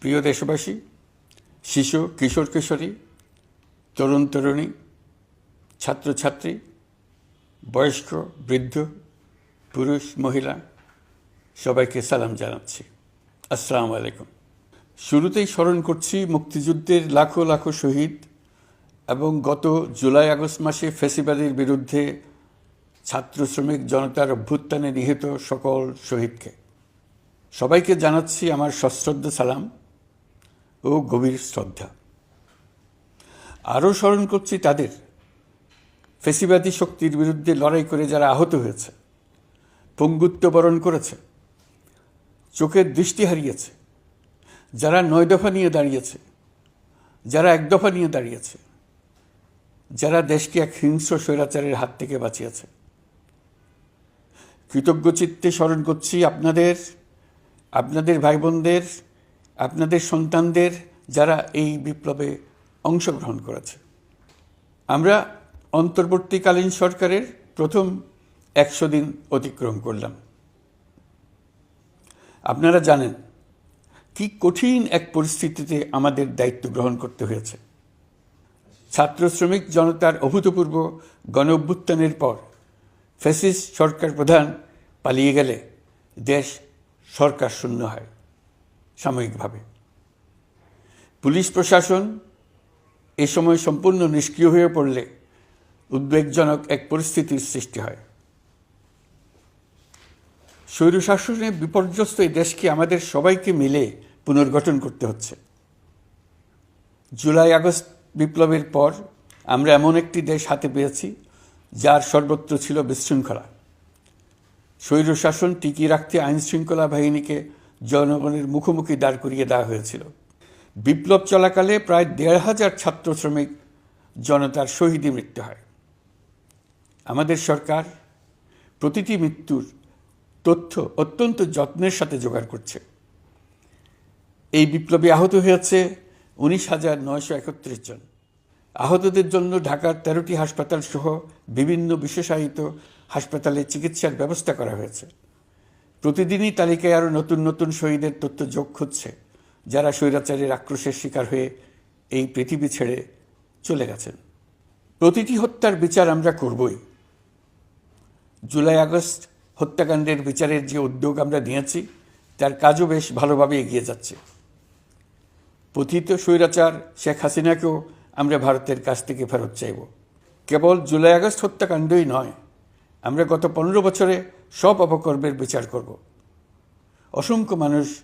প্রিয় দেশবাসী, শিশু, কিশোর, কিশোরী, তরুণ, তরুণী, ছাত্রছাত্রী, বয়স্ক, বৃদ্ধ, পুরুষ, মহিলা, সবাইকে সালাম জানাচ্ছি। আসসালামু আলাইকুম। শুরুতেই স্মরণ করছি মুক্তিযুদ্ধের লাখো লাখো শহীদ এবং গত জুলাই, আগস্ট মাসে ফেসিবাদের বিরুদ্ধে ছাত্র শ্রমিক জনতার অভ্যুত্থানে নিহিত সকল শহীদকে। সবাইকে জানাচ্ছি আমার সশ্রদ্ধ সালাম। ও গভীর শ্রদ্ধা। আরও স্মরণ করছি তাদের ফেসিবাদী শক্তির বিরুদ্ধে লড়াই করে যারা আহত হয়েছে, পঙ্গুত্ব বরণ করেছে, চোখের দৃষ্টি হারিয়েছে, যারা নয় দফা নিয়ে দাঁড়িয়েছে, যারা এক দফা নিয়ে দাঁড়িয়েছে, যারা দেশকে এক হিংস্র স্বৈরাচারের হাত থেকে বাঁচিয়েছে। কৃতজ্ঞ চিত্তে স্মরণ করছি আপনাদের আপনাদের ভাই বোনদের আপনাদের সন্তানদের যারা এই বিপ্লবে অংশগ্রহণ করেছে। আমরা অন্তর্বর্তীকালীন সরকারের প্রথম একশো দিন অতিক্রম করলাম। আপনারা জানেন কি কঠিন এক পরিস্থিতিতে আমাদের দায়িত্ব গ্রহণ করতে হয়েছে। ছাত্র শ্রমিক জনতার অভূতপূর্ব গণ অভ্যুত্থানের পর ফ্যাসিস্ট সরকার প্রধান পালিয়ে গেলে দেশ সরকার শূন্য হয়। সাময়িকভাবে। পুলিশ প্রশাসন এ সময় সম্পূর্ণ নিষ্ক্রিয় হয়ে পড়লে উদ্বেগজনক এক পরিস্থিতির সৃষ্টি হয়। স্বৈরশাসনে বিপর্যস্ত এই দেশকে আমাদের সবাইকে মিলে পুনর্গঠন করতে হচ্ছে। জুলাই আগস্ট বিপ্লবের পর আমরা এমন একটি দেশ হাতে পেয়েছি, যার সর্বত্র ছিল বিশৃঙ্খলা। স্বৈরশাসন টিকিয়ে রাখতে আইনশৃঙ্খলা বাহিনীকে জনগণের মুখোমুখি দাঁড় করিয়ে দেওয়া হয়েছিল। বিপ্লব চলাকালে প্রায় দেড় হাজার ছাত্র শ্রমিক জনতার শহীদী মৃত্যু হয়। আমাদের সরকার প্রতিটি মৃত্যুর তথ্য অত্যন্ত যত্নের সাথে জোগাড় করছে। এই বিপ্লবে আহত হয়েছে উনিশ হাজার নয়শো একত্রিশ জন। আহতদের জন্য ঢাকার তেরোটি হাসপাতাল সহ বিভিন্ন বিশেষায়িত হাসপাতালে চিকিৎসার ব্যবস্থা করা হয়েছে। প্রতিদিনই তালিকায় আরও নতুন নতুন শহীদের তথ্য যোগ খুঁজছে, যারা স্বৈরাচারের আক্রোশের শিকার হয়ে এই পৃথিবী ছেড়ে চলে গেছেন। প্রতিটি হত্যার বিচার আমরা করবই। জুলাই আগস্ট হত্যাকাণ্ডের বিচারের যে উদ্যোগ আমরা নিয়েছি, তার কাজও বেশ ভালোভাবে এগিয়ে যাচ্ছে। পথিত স্বৈরাচার শেখ হাসিনাকেও আমরা ভারতের কাছ থেকে ফেরত চাইব। কেবল জুলাই আগস্ট হত্যাকাণ্ডই নয়, আমরা গত পনেরো বছরে সব অপকর্মের বিচার করব। অসংখ্য মানুষ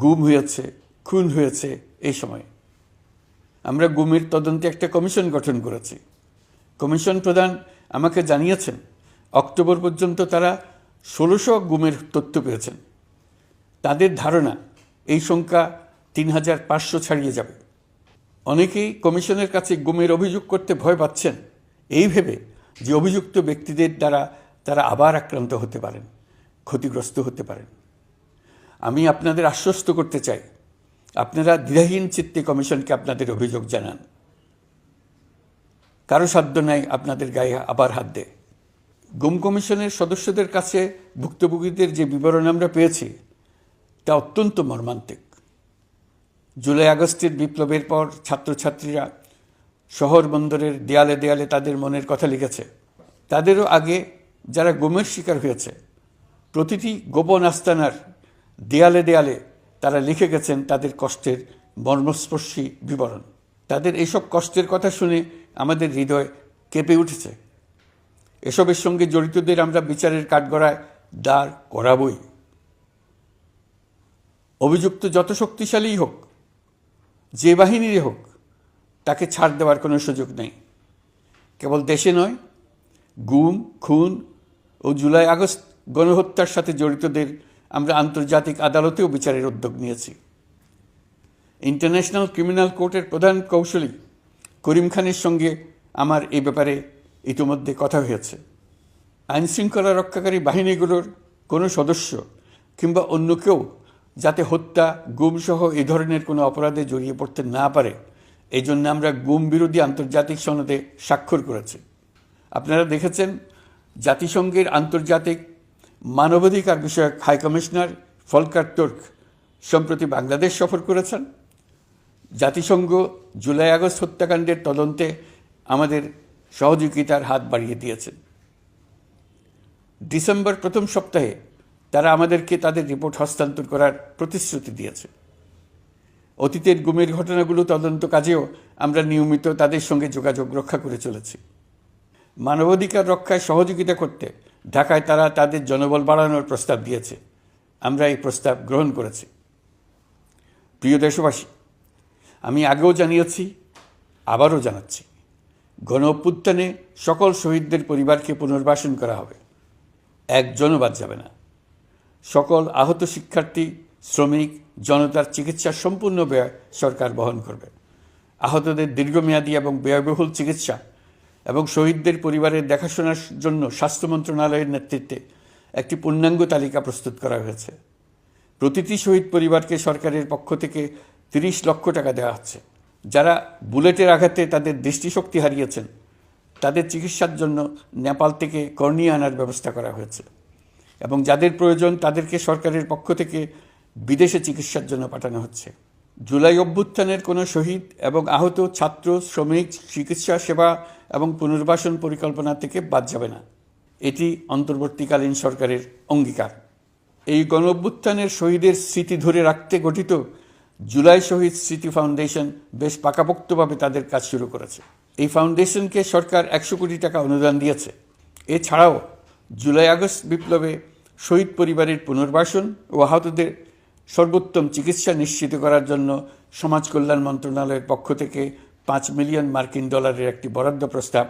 গুম হয়েছে, খুন হয়েছে এই সময়ে। আমরা গুমের তদন্তে একটা কমিশন গঠন করেছি। কমিশন প্রধান আমাকে জানিয়েছেন, অক্টোবর পর্যন্ত তারা ষোলোশো গুমের তথ্য পেয়েছেন। তাদের ধারণা, এই সংখ্যা তিন হাজার পাঁচশো ছাড়িয়ে যাবে। অনেকেই কমিশনের কাছে গুমের অভিযোগ করতে ভয় পাচ্ছেন। এই ভেবে যে অভিযুক্ত ব্যক্তিদের দ্বারা তারা আবার আক্রান্ত হতে পারেন, ক্ষতিগ্রস্ত হতে পারেন। আমি আপনাদের আশ্বস্ত করতে চাই, আপনারা দ্বিধাহীন চিত্তে কমিশনকে আপনাদের অভিযোগ জানান। কারও সাধ্য নাই আপনাদের গায়ে আবার হাত দেয়। গুম কমিশনের সদস্যদের কাছে ভুক্তভোগীদের যে বিবরণ আমরা পেয়েছি, তা অত্যন্ত মর্মান্তিক। জুলাই আগস্টের বিপ্লবের পর ছাত্রছাত্রীরা শহর বন্দরের দেয়ালে দেয়ালে তাদের মনের কথা লিখেছে। তাদেরও আগে যারা গুমের শিকার হয়েছে, প্রতিটি গোপন আস্তানার দেয়ালে দেয়ালে তারা লিখে গেছেন তাদের কষ্টের মর্মস্পর্শী বিবরণ। তাদের এইসব কষ্টের কথা শুনে আমাদের হৃদয় কেঁপে উঠেছে। এসবের সঙ্গে জড়িতদের আমরা বিচারের কাঠগড়ায় দাঁড় করাবই। অভিযুক্ত যত শক্তিশালীই হোক, যে বাহিনীরই হোক, তাকে ছাড় দেওয়ার কোনো সুযোগ নেই। কেবল দেশে নয়, গুম, খুন ও জুলাই আগস্ট গণহত্যার সাথে জড়িতদের আমরা আন্তর্জাতিক আদালতেও বিচারের উদ্যোগ নিয়েছি। ইন্টারন্যাশনাল ক্রিমিনাল কোর্টের প্রধান কৌশলী করিম খানের সঙ্গে আমার এই ব্যাপারে ইতিমধ্যে কথা হয়েছে। আইন শৃঙ্খলা রক্ষাকারী বাহিনীগুলোর কোনো সদস্য কিংবা অন্য কেউ যাতে হত্যা গুমসহ এ ধরনের কোনো অপরাধে জড়িয়ে পড়তে না পারে এই জন্য আমরা গুম বিরোধী আন্তর্জাতিক সনদে স্বাক্ষর করেছি। আপনারা দেখেছেন জাতিসংঘের আন্তর্জাতিক মানবাধিকার বিষয়ক হাই কমিশনার ফলকার তুর্ক সম্প্রতি বাংলাদেশ সফর করেছেন। জাতিসংঘ জুলাই আগস্ট হত্যাকাণ্ডের তদন্তে আমাদের সহযোগিতার হাত বাড়িয়ে দিয়েছেন ডিসেম্বর প্রথম সপ্তাহে তারা আমাদেরকে তাদের রিপোর্ট হস্তান্তর করার প্রতিশ্রুতি দিয়েছে। অতীতের গুমের ঘটনাগুলো তদন্ত কাজেও আমরা নিয়মিত তাদের সঙ্গে যোগাযোগ রক্ষা করে চলেছি। মানবাধিকার রক্ষায় সহযোগিতা করতে ঢাকায় তারা তাদের জনবল বাড়ানোর প্রস্তাব দিয়েছে। আমরা এই প্রস্তাব গ্রহণ করেছি। প্রিয় দেশবাসী, আমি আগেও জানিয়েছি, আবারও জানাচ্ছি, গণ অভ্যুত্থানে সকল শহীদদের পরিবারকে পুনর্বাসন করা হবে। একজনও বাদ যাবে না। সকল আহত শিক্ষার্থী, শ্রমিক, জনতার চিকিৎসার সম্পূর্ণ ব্যয় সরকার বহন করবে। আহতদের দীর্ঘমেয়াদী এবং ব্যয়বহুল চিকিৎসা এবং শহীদদের পরিবারের দেখাশোনার জন্য স্বাস্থ্য মন্ত্রণালয়ের নেতৃত্বে একটি পূর্ণাঙ্গ তালিকা প্রস্তুত করা হয়েছে। প্রতিটি শহীদ পরিবারকে সরকারের পক্ষ থেকে তিরিশ লক্ষ টাকা দেওয়া হচ্ছে। যারা বুলেটের আঘাতে তাদের দৃষ্টিশক্তি হারিয়েছেন, তাদের চিকিৎসার জন্য নেপাল থেকে কর্নিয়া আনার ব্যবস্থা করা হয়েছে এবং যাদের প্রয়োজন তাদেরকে সরকারের পক্ষ থেকে বিদেশে চিকিৎসার জন্য পাঠানো হচ্ছে। জুলাই অভ্যুত্থানের কোনো শহীদ এবং আহত ছাত্র, শ্রমিক, চিকিৎসা সেবা এবং পুনর্বাসন পরিকল্পনা থেকে বাদ যাবে না। এটি অন্তর্বর্তীকালীন সরকারের অঙ্গীকার। এই গণ অভ্যুত্থানের শহীদের স্মৃতি ধরে রাখতে গঠিত জুলাই শহীদ স্মৃতি ফাউন্ডেশন বেশ পাকাপোক্তভাবে তাদের কাজ শুরু করেছে। এই ফাউন্ডেশনকে সরকার একশো কোটি টাকা অনুদান দিয়েছে। এছাড়াও জুলাই আগস্ট বিপ্লবে শহীদ পরিবারের পুনর্বাসন ও আহতদের সর্বোত্তম চিকিৎসা নিশ্চিত করার জন্য সমাজ কল্যাণ মন্ত্রণালয়ের পক্ষ থেকে পাঁচ মিলিয়ন মার্কিন ডলারের একটি বরাদ্দ প্রস্তাব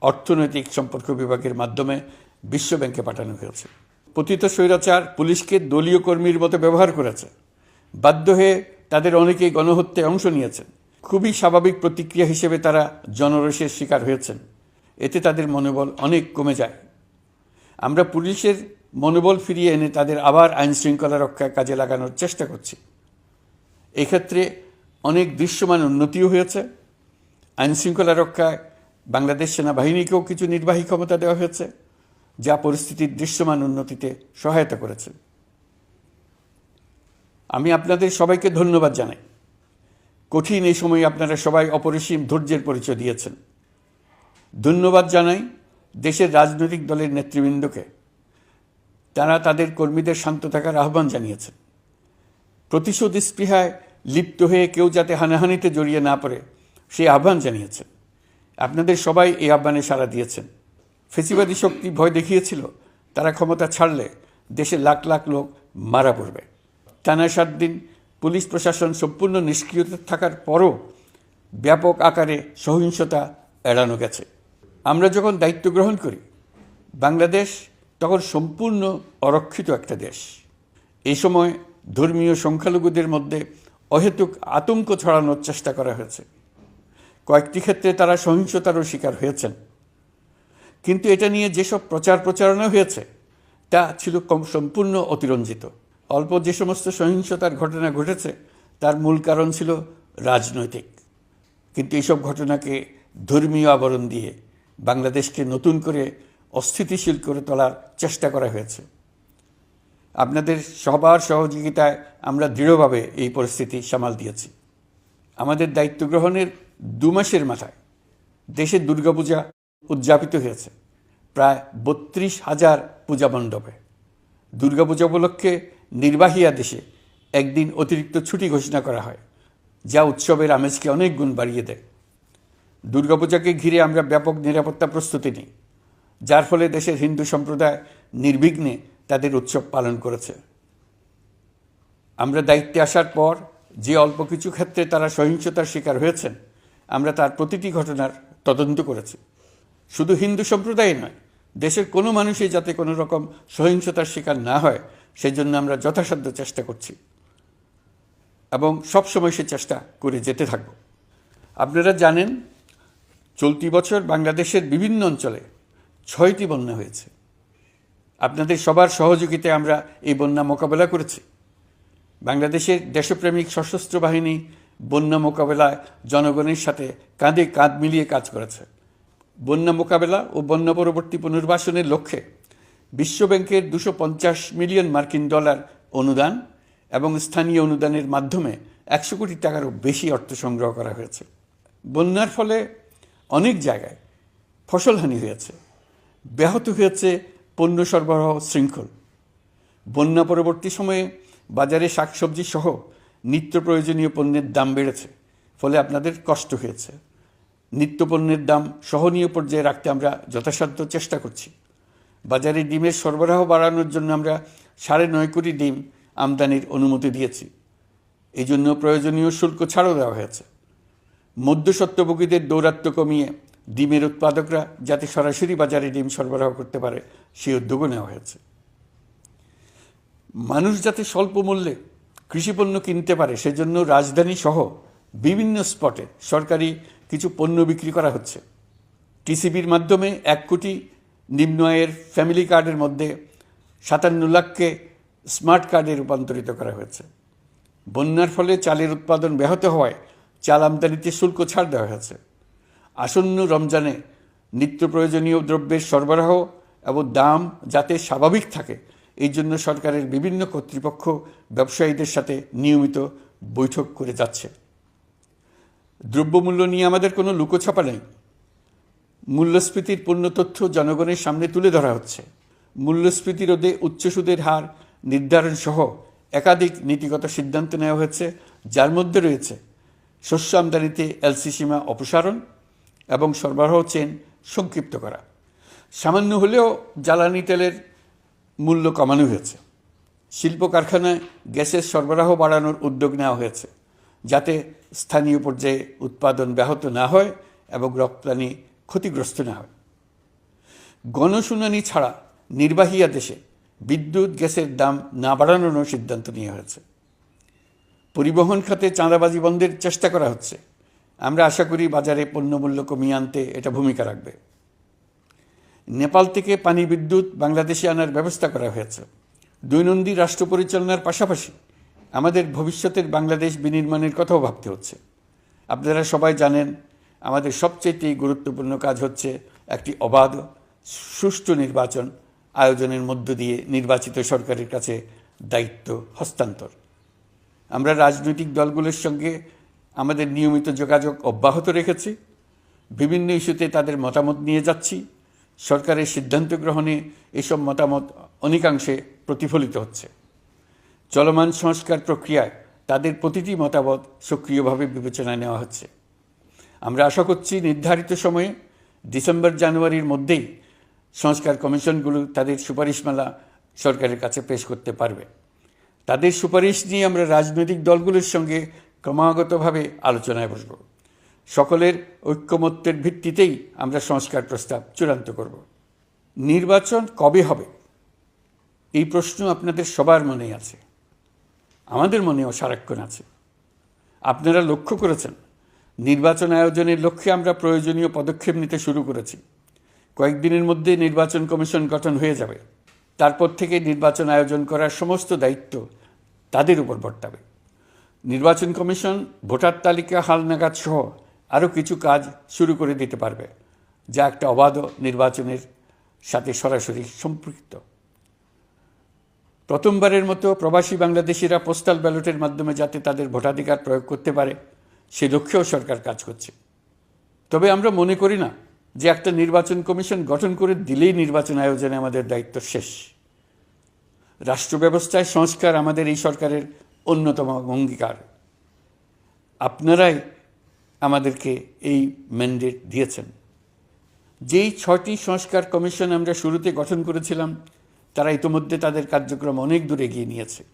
অর্থনৈতিক সম্পর্ক বিভাগের মাধ্যমে বিশ্ব ব্যাংকে পাঠানো হয়েছে। পতিত স্বৈরাচার পুলিশকে দলীয় কর্মীর মতো ব্যবহার করেছে। বাধ্য হয়ে তাদের অনেকেই গণহত্যায় অংশ নিয়েছেন। খুবই স্বাভাবিক প্রতিক্রিয়া হিসেবে তারা জনরোষের শিকার হয়েছেন। এতে তাদের মনোবল অনেক কমে যায়। আমরা পুলিশের মনোবল ফিরিয়ে এনে তাদের আবার আইন শৃঙ্খলা রক্ষায় কাজে লাগানোর চেষ্টা করছি। এক্ষেত্রে অনেক দৃশ্যমান উন্নতিও হয়েছে। আইন শৃঙ্খলা রক্ষায় বাংলাদেশ সেনাবাহিনীকেও কিছু নির্বাহী ক্ষমতা দেওয়া হয়েছে, যা পরিস্থিতির দৃশ্যমান উন্নতিতে সহায়তা করেছে। আমি আপনাদের সবাইকে ধন্যবাদ জানাই। কঠিন এই সময়ে আপনারা সবাই অপরিসীম ধৈর্যের পরিচয় দিয়েছেন। ধন্যবাদ জানাই দেশের রাজনৈতিক দলের নেতৃবৃন্দকে। তারা তাদের কর্মীদের শান্ত থাকার আহ্বান জানিয়েছেন প্রতিশোধ স্পৃহায় লিপ্ত হয়ে কেউ যাতে হানাহানিতে জড়িয়ে না পড়ে সেই আহ্বান জানিয়েছেন আপনাদের সবাই এই আহ্বানে সাড়া দিয়েছেন। ফেসিবাদী শক্তি ভয় দেখিয়েছিল, তারা ক্ষমতা ছাড়লে দেশে লাখ লাখ লোক মারা পড়বে। টানা সাত দিন পুলিশ প্রশাসন সম্পূর্ণ নিষ্ক্রিয়তা থাকার পরও ব্যাপক আকারে সহিংসতা এড়ানো গেছে। আমরা যখন দায়িত্ব গ্রহণ করি, বাংলাদেশ তখন সম্পূর্ণ অরক্ষিত একটা দেশ। এই সময় ধর্মীয় সংখ্যালঘুদের মধ্যে অহেতুক আতঙ্ক ছড়ানোর চেষ্টা করা হয়েছে। কয়েকটি ক্ষেত্রে তারা সহিংসতারও শিকার হয়েছেন। কিন্তু এটা নিয়ে যেসব প্রচার প্রচারণা হয়েছে, তা ছিল কম সম্পূর্ণ অতিরঞ্জিত। অল্প যে সমস্ত সহিংসতার ঘটনা ঘটেছে, তার মূল কারণ ছিল রাজনৈতিক। কিন্তু এইসব ঘটনাকে ধর্মীয় আবরণ দিয়ে বাংলাদেশকে নতুন করে অস্থিতিশীল করে তোলার চেষ্টা করা হয়েছে। আপনাদের সবার সহযোগিতায় আমরা দৃঢ়ভাবে এই পরিস্থিতি সামাল দিয়েছি। আমাদের দায়িত্ব গ্রহণের দু মাসের মাথায় দেশে দুর্গাপূজা উদযাপিত হয়েছে। প্রায় বত্রিশ হাজার পূজা মণ্ডপে। দুর্গাপূজা উপলক্ষে নির্বাহী আদেশে একদিন অতিরিক্ত ছুটি ঘোষণা করা হয়, যা উৎসবের আমেজকে অনেক গুণ বাড়িয়ে দেয়। দুর্গাপূজাকে ঘিরে আমরা ব্যাপক নিরাপত্তা প্রস্তুতি নিই। যার ফলে দেশের হিন্দু সম্প্রদায় নির্বিঘ্নে তাদের উৎসব পালন করেছে। আমরা দায়িত্বে আসার পর যে অল্প কিছু ক্ষেত্রে তারা সহিংসতার শিকার হয়েছেন, আমরা তার প্রতিটি ঘটনার তদন্ত করেছি। শুধু হিন্দু সম্প্রদায় নয়, দেশের কোনো মানুষই যাতে কোনো রকম সহিংসতার শিকার না হয় সেই জন্য আমরা যথাসাধ্য চেষ্টা করছি এবং সবসময় সে চেষ্টা করে যেতে থাকব। আপনারা জানেন, চলতি বছর বাংলাদেশের বিভিন্ন অঞ্চলে ছয়টি বন্যা হয়েছে। আপনাদের সবার সহযোগিতায় আমরা এই বন্যা মোকাবেলা করেছি। বাংলাদেশের দেশপ্রেমিক সশস্ত্র বাহিনী বন্যা মোকাবেলায় জনগণের সাথে কাঁধে কাঁধ মিলিয়ে কাজ করেছে। বন্যা মোকাবেলা ও বন্যা পরবর্তী পুনর্বাসনের লক্ষ্যে বিশ্বব্যাংকের দুশো পঞ্চাশ মিলিয়ন মার্কিন ডলার অনুদান এবং স্থানীয় অনুদানের মাধ্যমে একশো কোটি টাকারও বেশি অর্থ সংগ্রহ করা হয়েছে। বন্যার ফলে অনেক জায়গায় ফসলহানি হয়েছে। ব্যাহত হয়েছে পণ্য সরবরাহ শৃঙ্খল। বন্যা পরবর্তী সময়ে বাজারে শাকসবজি সহ নিত্য প্রয়োজনীয় পণ্যের দাম বেড়েছে, ফলে আপনাদের কষ্ট হয়েছে। নিত্য পণ্যের দাম সহনীয় পর্যায়ে রাখতে আমরা যথাসাধ্য চেষ্টা করছি। বাজারে ডিমের সরবরাহ বাড়ানোর জন্য আমরা সাড়ে নয় কোটি ডিম আমদানির অনুমতি দিয়েছি। এই জন্য প্রয়োজনীয় শুল্ক ছাড়ও দেওয়া হয়েছে। মধ্যস্বত্বভোগীদের দৌরাত্ম্য কমিয়ে ডিমের উৎপাদকরা যাতে সরাসরি বাজারে ডিম সরবরাহ করতে পারে সেই উদ্যোগও নেওয়া হয়েছে। মানুষ যাতে স্বল্প মূল্যে কৃষিপণ্য কিনতে পারে, সেজন্য রাজধানী সহ বিভিন্ন স্পটে সরকারি কিছু পণ্য বিক্রি করা হচ্ছে। টিসিবির মাধ্যমে এক কোটি নিম্ন আয়ের ফ্যামিলি কার্ডের মধ্যে সাতান্ন লাখকে স্মার্ট কার্ডে রূপান্তরিত করা হয়েছে। বন্যার ফলে চালের উৎপাদন ব্যাহত হওয়ায় চাল আমদানিতে শুল্ক ছাড় দেওয়া হয়েছে। আসন্ন রমজানে নিত্য প্রয়োজনীয় দ্রব্যের সরবরাহ এবং দাম যাতে স্বাভাবিক থাকে, এই জন্য সরকারের বিভিন্ন কর্তৃপক্ষ ব্যবসায়ীদের সাথে নিয়মিত বৈঠক করে যাচ্ছে। দ্রব্যমূল্য নিয়ে আমাদের কোনো লুকোছাপা নেই। মূল্যস্ফীতির পূর্ণ তথ্য জনগণের সামনে তুলে ধরা হচ্ছে। মূল্যস্ফীতি রোধে উচ্চ সুদের হার নির্ধারণ সহ একাধিক নীতিগত সিদ্ধান্ত নেওয়া হয়েছে, যার মধ্যে রয়েছে শস্য আমদানিতে এলসি সীমা অপসারণ এবং সরবরাহ চেন সংক্ষিপ্ত করা। সামান্য হলেও জ্বালানি তেলের মূল্য কমানো হয়েছে। শিল্প কারখানায় গ্যাসের সরবরাহ বাড়ানোর উদ্যোগ নেওয়া হয়েছে, যাতে স্থানীয় পর্যায়ে উৎপাদন ব্যাহত না হয় এবং রপ্তানি ক্ষতিগ্রস্ত না হয়। গণশুনানি ছাড়া নির্বাহী আদেশে বিদ্যুৎ গ্যাসের দাম না বাড়ানোরও সিদ্ধান্ত নেওয়া হয়েছে। পরিবহন খাতে চাঁদাবাজি বন্ধের চেষ্টা করা হচ্ছে। আমরা আশা করি বাজারে পণ্যমূল্য কমিয়ে আনতে এটা ভূমিকা রাখবে। নেপাল থেকে পানি বিদ্যুৎ বাংলাদেশে আনার ব্যবস্থা করা হয়েছে। দৈনন্দিন রাষ্ট্র পরিচালনার পাশাপাশি আমাদের ভবিষ্যতের বাংলাদেশ বিনির্মাণের কথাও ভাবতে হচ্ছে। আপনারা সবাই জানেন, আমাদের সবচেয়ে গুরুত্বপূর্ণ কাজ হচ্ছে একটি অবাধ, সুষ্ঠু নির্বাচন আয়োজনের মধ্য দিয়ে নির্বাচিত সরকারের কাছে দায়িত্ব হস্তান্তর। আমরা রাজনৈতিক দলগুলোর সঙ্গে আমাদের নিয়মিত যোগাযোগ অব্যাহত রেখেছি। বিভিন্ন ইস্যুতে তাদের মতামত নিয়ে যাচ্ছি। সরকারের সিদ্ধান্ত গ্রহণে এসব মতামত অনেকাংশে প্রতিফলিত হচ্ছে। চলমান সংস্কার প্রক্রিয়ায় তাদের প্রতিটি মতামত সক্রিয়ভাবে বিবেচনায় নেওয়া হচ্ছে। আমরা আশা করছি নির্ধারিত সময়ে ডিসেম্বর, জানুয়ারির মধ্যেই সংস্কার কমিশনগুলো তাদের সুপারিশমালা সরকারের কাছে পেশ করতে পারবে। তাদের সুপারিশ নিয়ে আমরা রাজনৈতিক দলগুলোর সঙ্গে ক্রমাগতভাবে আলোচনায় বসব। সকলের ঐক্যমত্যের ভিত্তিতেই আমরা সংস্কার প্রস্তাব চূড়ান্ত করব। নির্বাচন কবে হবে? এই প্রশ্ন আপনাদের সবার মনেই আছে। আমাদের মনেও সারাক্ষণ আছে। আপনারা লক্ষ্য করেছেন, নির্বাচন আয়োজনের লক্ষ্যে আমরা প্রয়োজনীয় পদক্ষেপ নিতে শুরু করেছি। কয়েকদিনের মধ্যে নির্বাচন কমিশন গঠন হয়ে যাবে। তারপর থেকে নির্বাচন আয়োজন করার সমস্ত দায়িত্ব তাদের উপর বর্তাবে। নির্বাচন কমিশন ভোটার তালিকা হালনাগাদ সহ আরও কিছু কাজ শুরু করে দিতে পারবে, যা একটা অবাধ নির্বাচনের সাথে সরাসরি সম্পৃক্ত। প্রথমবারের মতো প্রবাসী বাংলাদেশিরা পোস্টাল ব্যালটের মাধ্যমে যাতে তাদের ভোটাধিকার প্রয়োগ করতে পারে, সে লক্ষ্যেও সরকার কাজ করছে। তবে আমরা মনে করি না যে একটা নির্বাচন কমিশন গঠন করে দিলেই নির্বাচন আয়োজনে আমাদের দায়িত্ব শেষ। রাষ্ট্র ব্যবস্থায় সংস্কার আমাদের এই সরকারের অন্যতম অঙ্গীকার। আপনারাই আমাদেরকে এই ম্যান্ডেট দিয়েছেন। যেই ছয়টি সংস্কার কমিশন আমরা শুরুতে গঠন করেছিলাম, তারা ইতোমধ্যে তাদের কার্যক্রম অনেক দূর এগিয়ে নিয়েছে।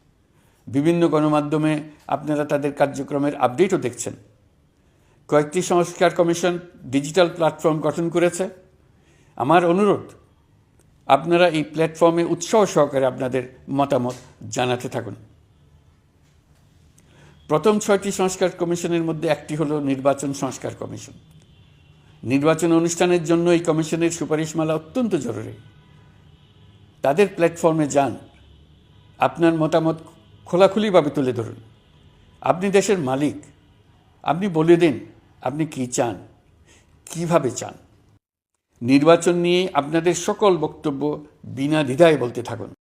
বিভিন্ন গণমাধ্যমে আপনারা তাদের কার্যক্রমের আপডেটও দেখছেন। কয়েকটি সংস্কার কমিশন ডিজিটাল প্ল্যাটফর্ম গঠন করেছে। আমার অনুরোধ, আপনারা এই প্ল্যাটফর্মে উৎসাহ সহকারে আপনাদের মতামত জানাতে থাকুন। প্রথম ছয়টি সংস্কার কমিশনের মধ্যে একটি হলো নির্বাচন সংস্কার কমিশন। নির্বাচন অনুষ্ঠানের জন্য এই কমিশনের সুপারিশমালা অত্যন্ত জরুরি। তাদের প্ল্যাটফর্মে যান। আপনার মতামত খোলাখুলিভাবে তুলে ধরুন। আপনি দেশের মালিক। আপনি বলে দিন, আপনি কি চান? কীভাবে চান? নির্বাচন নিয়ে আপনাদের সকল বক্তব্য বিনা দ্বিধায় বলতে থাকুন।